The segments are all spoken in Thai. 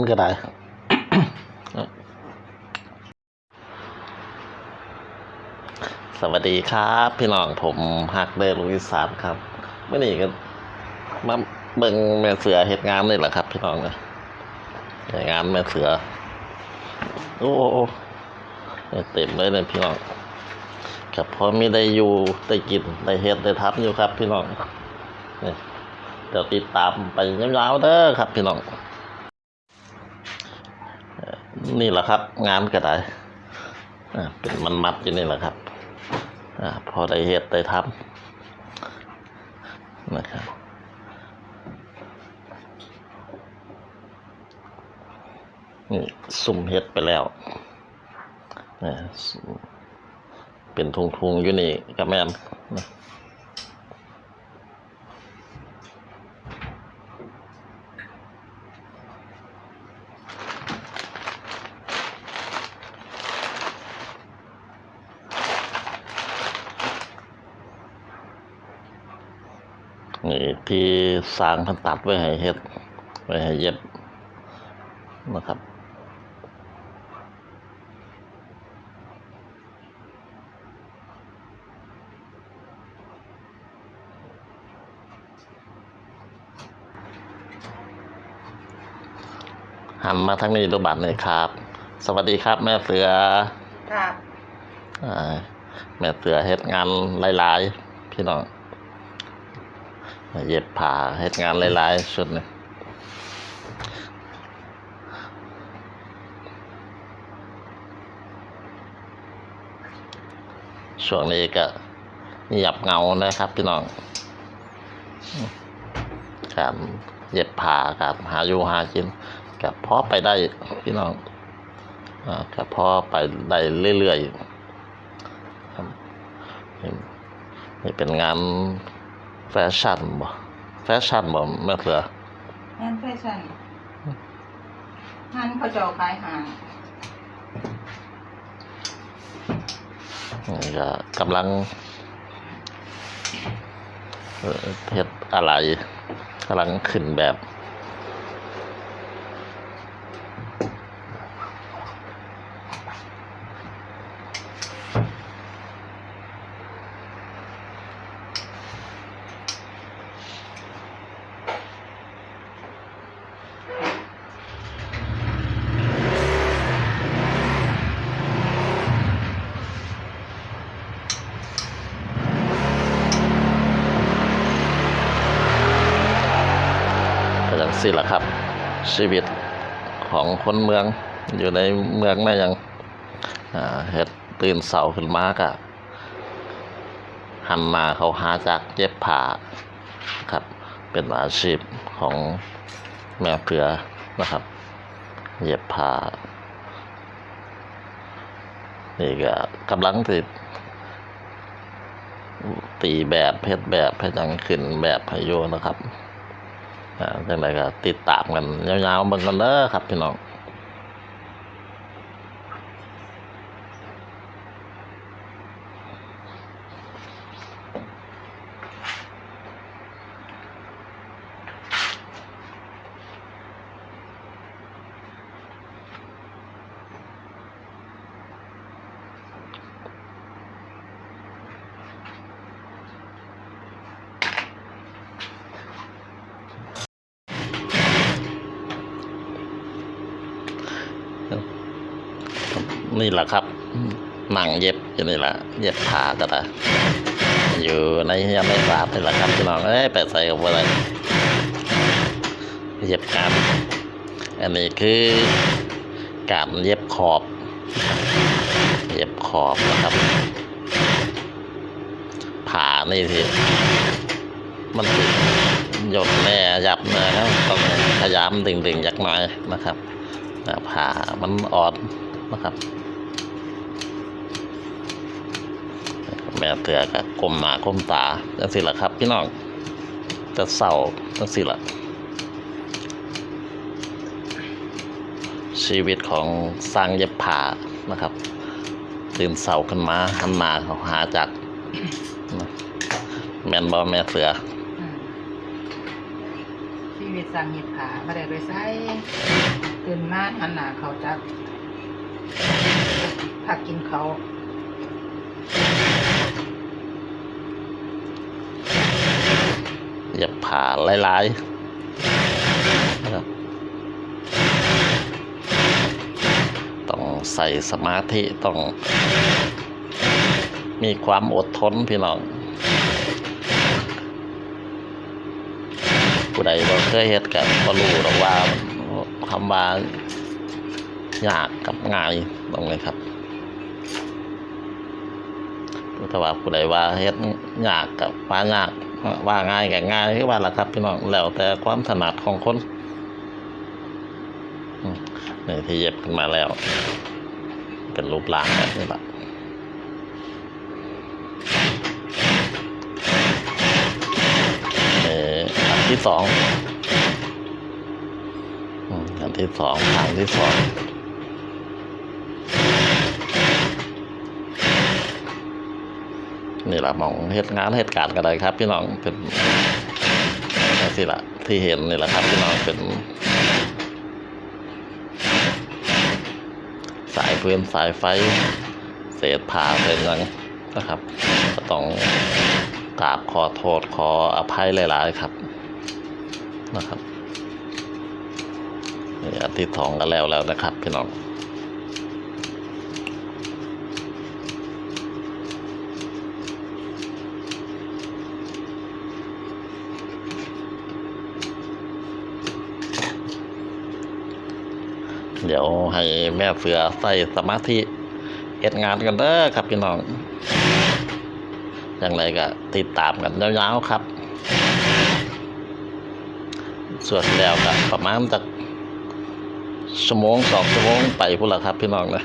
มันก็ได้สวัสดีครับ พี่น้องผมฮักเดอร์ลุยสานครับเมื่อนี้ก็มาเบิ่งแม่เสือเหตุงานนี่แหละครับ พี่น้องนะเหตุงานแม่เสือ โอ้โหเต็มเลยเลยพี่น้องครับพอมีได้อยู่ได้กินได้เฮ็ดได้ทับอยู่ครับ พี่น้องเดี๋ยวติดตามไปยาวๆเด้อครับ พี่น้อง นี่แหละครับ งานก็ได้อ่าเป็นมันมัดอยู่นี่แหละครับอ่าพอได้เฮ็ดได้ทำนะครับนี่สุ่มเฮ็ดไปแล้วนะสุ่มเป็นทุงๆอยู่นี่กับแม่น นะนี่ที่สร้างเพันตัดไว้ให้เฮ็ด ไว้ให้เย็บนะครับหันมาทางนี้รูปบัตรเลยครับ สวัสดีครับ แม่เสือครับอ่าแม่เสือเฮ็ดงานหลาย ๆ พี่น้อง เย็บผ้าเฮ็ดงานหลายๆชุดเลยช่วงนี้ก็เงียบเงานะครับพี่น้องการเย็บผ้าการหาอยู่หากินกับพอไปได้พี่น้องอ่ากับพอไปได้เรื่อยๆครับนี่นี่เป็นงาน แฟชั่นบ่แฟชั่นบ่แม่เสืองานแฟชั่นงานเขาเจะขายหางนี่ก็กำลังเอ่อเฮ็ดอะไรกำลังขึ้นแบบ สิละครับ ชีวิตของคนเมืองอยู่ในเมืองน่ยังเฮ็ดตื่นเสาขึ้นมากะหันมาเขาหาจากเย็บผ้าครับ เป็นอาชีพของแม่เผือนะครับ เย็บผ้านี่ก็กำลังติดตีแบบเพชรแบบเพชรยังขึ้นแบบพายุนะครับ จังไรก็ติดตามกันยาวๆมันกันเด้อครับพี่น้อง นี่แหละครับหนังเย็บอยู่นี่แหละเย็บผ้าก็ได้อยู่ในยังไม่ทราบนี่แหละครับพี่น้องเอ้ยไปใส่กับอะไรเย็บกันอันนี้คือการเย็บขอบ เย็บขอบนะครับผ่านี่ทีมันติดหยดแน่ยับนะครับต้องพยายามดึงๆยักหน่อยนะครับผ่ามันอ่อนนะครับ แม่เตือกับกลมหน้ากลมตาจังสิล่ะครับพี่น้องจะเศร้าจังสิล่ะชีวิตของสร้างเย็บผ้านะครับ ตื่นเสาขึ้นมาหันมาเขาหาจากแม่นบอแม่เสือชีวิตสังเห็ดขาไม่ได้ไปใส่ตื่นมาหันหน้าเขาจักผักกินเขา เหยียบผ่าหลายๆนะครับต้องใส่สมาธิต้อง มีความอดทนพี่น้องผู้ใดบ่เคยเฮ็ดกับบ่รู้หรอกว่าคำว่ายากกับง่ายตรงเลยครับแต่ว่าผู้ใดว่าเฮ็ดยากกับว่ายาก ว่าง่ายกับง่ายคือว่าล่ะครับพี่น้องแล้วแต่ความถนัดของคนอืมนี่ที่เย็บขึ้นมาแล้ว เป็นรูปร่างแบบนี้ละเอออันที่สองอันที่สองทางที่สอง นี่แหละมองเหตุงานเหตุการณ์กันเลยครับ พี่น้องเป็นนี่สิละที่เห็นนี่แหละครับ พี่น้องเป็น สายเพื้นสายไฟ เศษผ่าเศษหยังนะครับ ก็ต้องกราบขอโทษขออภัยหลาย ๆ ครับนะครับนี่อันที่สองก็แล้วแล้วนะครับ พี่น้อง เดี๋ยวให้แม่เสือใส่สมาธิเอ็ดงานกันเด้อครับพี่น้องอย่างไรก็ติดตามกันยาวๆครับส่วนแล้วก็ประมาณจากชั่วโมงสองชั่วโมงไปพุ่นละครับพี่น้องนะ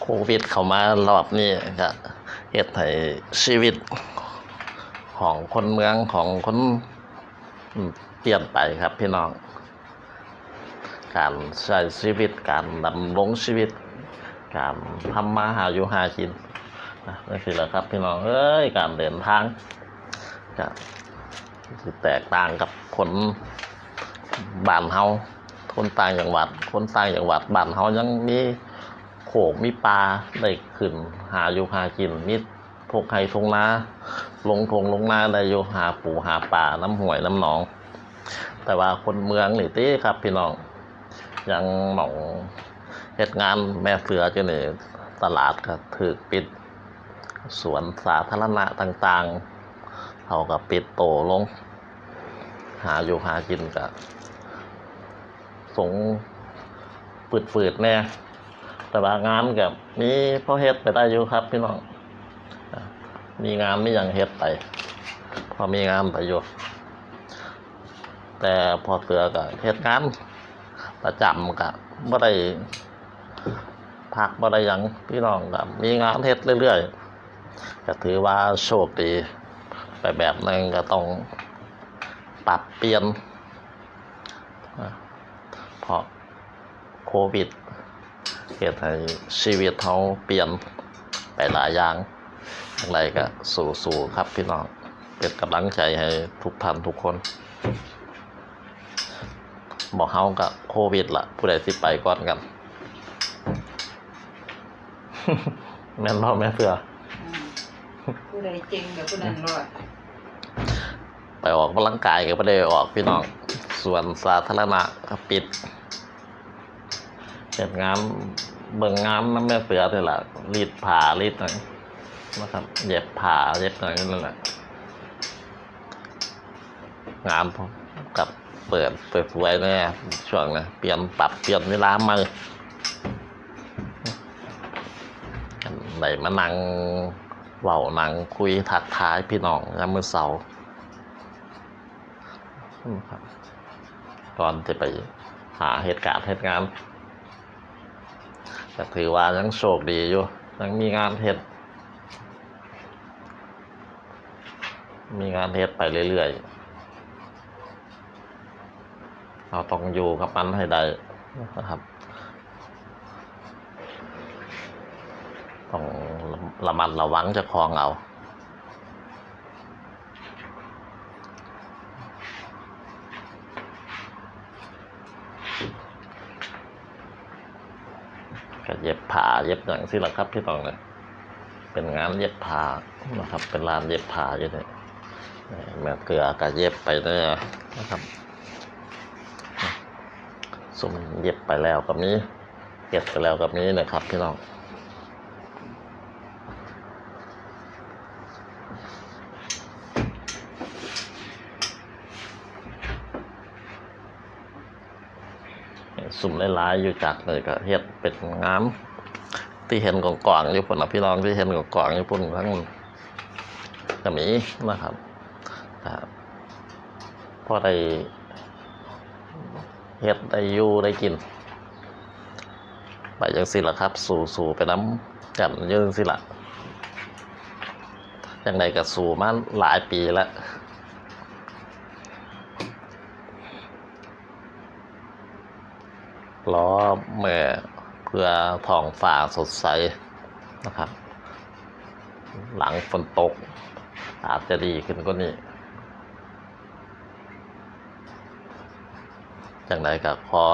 โควิดเข้ามารอบนี้ก็เฮ็ดให้ชีวิตของคนเมืองของคนเปลี่ยนไปครับพี่น้อง การใช้ชีวิตการดำรงชีวิต การทำมาหาอยู่หากินนะนั่นคือแหละครับพี่น้องเอ้ยการเดินทางก็แตกต่างกับคนบ้านเฮา คนต่างจังหวัด คนต่างจังหวัดบ้านเฮายังมีโขกมีปลาได้ขึ้น หาอยู่หากินมีทกไห้ทงนาลงทงลงนาได้อยู่หาปูหาป่าน้ำห่วยน้ำหนอง แต่ว่าคนเมืองนี่ติครับ พี่น้องยังหมองเหตุงานแม่เสือจะนี่ตลาดก็ถือปิด สวนสาธารณะต่าง ๆเขาก็ปิดโตลง หาอยู่หากินก็ สงฝืดๆแน่แต่ว่างานกับมีพ่อเฮ็ดไปได้อยู่ครับ พี่น้องมีงานไม่ยังเฮ็ดไป พอมีงานไปอยู่แต่พอเสือกับเฮ็ดงานประจำกับบ่ได้พักบ่ได้ยังพี่น้องกับมีงานเฮ็ดเรื่อยๆก็ถือว่าโชคดีไปแบบนึงก็ต้องปรับเปลี่ยน เพราะโควิดเหตุให้ชีวิตเขาเปลี่ยนไปหลายอย่างอย่างไรก็สู้ๆครับพี่น้องเป็นกำลังใจให้ทุกท่านทุกคนบอกเฮากับโควิดละผู้ใดสิไปก่อนกัน แม่นพ่อแม่เสืออืมผู้ใดจริงเดี๋ยวผู้นั้นรอดไปออกกำลังกายก็ไม่ได้ออกพี่น้อง ส่วนสาธารณะก็ปิด เห็นงานเบิ่งงานน้ำแม่เสือนี่แหละรีดผ่ารีดหนังนะครับเย็บผ่าเย็บหนังนั่นแหละงานผมกับเปิดเปิดไว้แน่ช่วงนะเปลี่ยนปรับเปลี่ยนเวลามากันไหนมานั่งเว้านั่งคุยทักทายพี่น้องยามมื้อเสาร์ก่อนจะไปหาเหตุการณ์เหตุงาน ก็ถือว่ายังโชคดีอยู่ ยังมีงานเฮ็ด มีงานเฮ็ดไปเรื่อยๆ เราต้องอยู่กับมันให้ได้นะครับ ต้องระมัดระวังจะคลองเอา ก็เย็บผ้าเย็บอย่างสิละครับพี่น้องเนี่ยเป็นงานเย็บผ้านะครับ เป็นร้านเย็บผ้าอยู่เนี่ยแม่เกลือก็เย็บไปเนี่ยนะครับสุ่มเย็บไปแล้วก็มีเก็บไปแล้วก็มีนะครับพี่น้อง สุ่มหลายๆอยู่จากเลยก็เฮ็ดเป็นงามที่เห็นกล่องๆอยู่พุ่นนะพี่น้องที่เห็นกล่องๆอยู่พุ่นทั้งก็มีนะครับพอได้เฮ็ดได้อยู่ได้กินไปจังสิล่ะครับ สู่สู่ไปน้ำกันยืนสิล่ะยังไงก็สู่มาหลายปีแล้ว ล้อแม่เพื่อทองฝ่าสดใสนะครับ หลังฝนตก อาจจะดีขึ้นก็นี่อย่างไรก็ขอ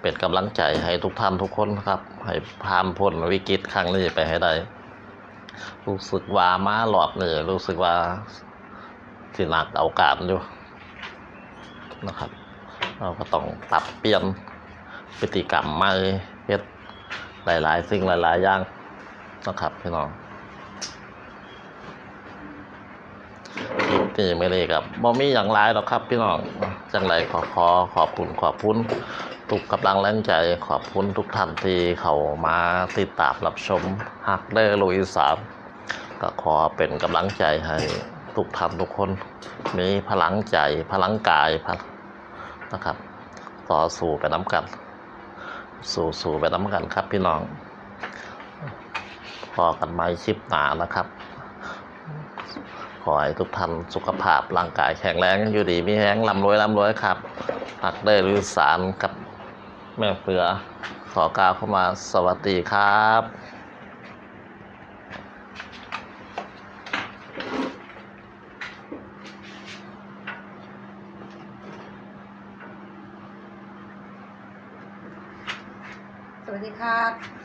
เป็นกำลังใจให้ทุกท่านทุกคนครับ ให้ผ่านพ้นวิกฤตครั้งนี้ไปให้ได้ รู้สึกว่ามาหลอดนี่รู้สึกว่าสิหนักเอาการอยู่นะครับ เราก็ต้องปรับเปลี่ยน พฤติกรรมใหม่เฮ็ดหลายๆ สิ่งหลายๆอย่างนะครับพี่น้องคลิปนี้ไม่ได้กับบ่มีอย่างไรหรอกครับพี่น้องจังไรขอขอขอบคุณขอบคุณทุกกำลังแรงใจขอบคุณทุกท่านที่เข้ามาติดตามรับชมฮักเดอร์ลุยสามก็ขอเป็นกำลังใจให้ทุกท่านทุกคนมีพลังใจพลังกายพนะครับ ต่อสู้ไปน้ำกัน สู่ๆไปน้ำกันครับพี่น้องพอกันไม้ชิปหนานะครับ ขอให้ทุกท่านสุขภาพร่างกายแข็งแรงอยู่ดีมีแห้งลำรวยลำรวยครับหักได้หรือสารกับแม่เฟือขอกล่าวเข้ามาสวัสดีครับ Salamat!